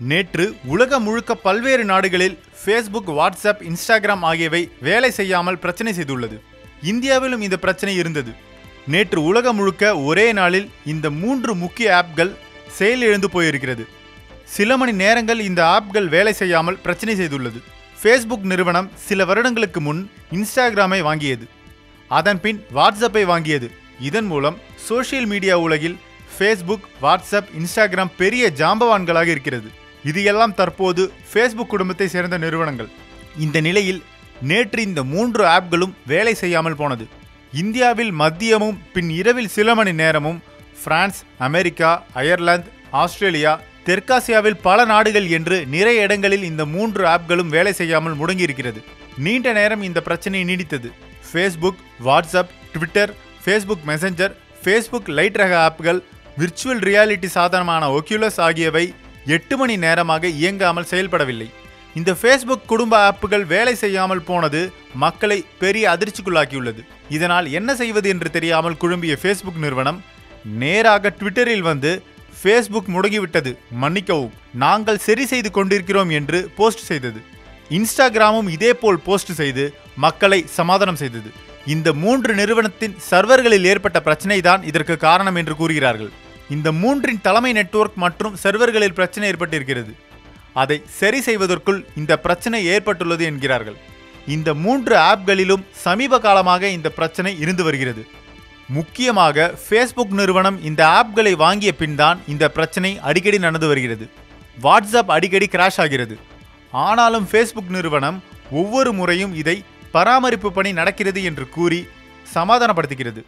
நேற்று உலகம் முழுக்க பல்வேறு நாடுகளில் ஃபேஸ்புக் வாட்ஸ்அப் இன்ஸ்டாகிராம் ஆகியவை வேலை செய்யாமல் பிரச்சனை செய்துள்ளது. இந்தியாவிலும் இந்த பிரச்சனை இருந்தது. நேற்று உலகம் முழுக்க ஒரே நாளில் இந்த மூன்று முக்கிய ஆப்கள் செயலிழந்து போயிருக்கிறது. சில மணி நேரங்கள் இந்த ஆப்கள் வேலை செய்யாமல் பிரச்சனை செய்துள்ளது. ஃபேஸ்புக் நிறுவனம் சில வருடங்களுக்கு முன் இன்ஸ்டாகிராமை வாங்கியது. அதன்பின் வாட்ஸ்அப்பை வாங்கியது. இதன் மூலம் சோஷியல் மீடியா உலகில் ஃபேஸ்புக் வாட்ஸ்அப் இன்ஸ்டாகிராம் பெரிய ஜாம்பவான்களாக இருக்கிறது. இது எல்லாம் தற்போது ஃபேஸ்புக் குடும்பத்தை சேர்ந்த நிறுவனங்கள். இந்த நிலையில் நேற்று இந்த மூன்று ஆப்களும் வேலை செய்யாமல் போனது. இந்தியாவில் மதியமும் பின் இரவில் சில மணி நேரமும் பிரான்ஸ் அமெரிக்கா அயர்லாந்து ஆஸ்திரேலியா தெற்காசியாவில் பல நாடுகள் என்று நிறைய இடங்களில் இந்த மூன்று ஆப்களும் வேலை செய்யாமல் முடங்கியிருக்கிறது. நீண்ட நேரம் இந்த பிரச்சனை நீடித்தது. Facebook WhatsApp Twitter Facebook Messenger Facebook Lite ரக ஆப்கள் விர்ச்சுவல் ரியாலிட்டி சாதனமான ஒக்யூலஸ் ஆகியவை எட்டு மணி நேரமாக இயங்காமல் செயல்படவில்லை. இந்த ஃபேஸ்புக் குடும்ப ஆப்புகள் வேலை செய்யாமல் போனது மக்களை பெரிய அதிர்ச்சிக்குள்ளாக்கியுள்ளது. இதனால் என்ன செய்வது என்று தெரியாமல் குழம்பிய ஃபேஸ்புக் நிறுவனம் நேராக ட்விட்டரில் வந்து ஃபேஸ்புக் முடங்கிவிட்டது மன்னிக்கவும் நாங்கள் சரி செய்து கொண்டிருக்கிறோம் என்று போஸ்ட் செய்தது. இன்ஸ்டாகிராமும் இதேபோல் போஸ்ட் செய்து மக்களை சமாதானம் செய்தது. இந்த மூன்று நிறுவனத்தின் சர்வர்களில் ஏற்பட்ட பிரச்சனை தான் இதற்கு காரணம் என்று கூறுகிறார்கள். இந்த மூன்றின் தலைமை நெட்வொர்க் மற்றும் சர்வர்களில் பிரச்சனை ஏற்பட்டிருக்கிறது. அதை சரி செய்வதற்குள் இந்த பிரச்சனை ஏற்பட்டுள்ளது என்கிறார்கள். இந்த மூன்று ஆப்களிலும் சமீப காலமாக இந்த பிரச்சனை இருந்து வருகிறது. முக்கியமாக ஃபேஸ்புக் நிறுவனம் இந்த ஆப்களை வாங்கிய பின் தான் இந்த பிரச்சனை அடிக்கடி நடந்து வருகிறது. வாட்ஸ்அப் அடிக்கடி கிராஷ் ஆகிறது. ஆனாலும் ஃபேஸ்புக் நிறுவனம் ஒவ்வொரு முறையும் இதை பராமரிப்பு பணி நடக்கிறது என்று கூறி சமாதானப்படுத்துகிறது.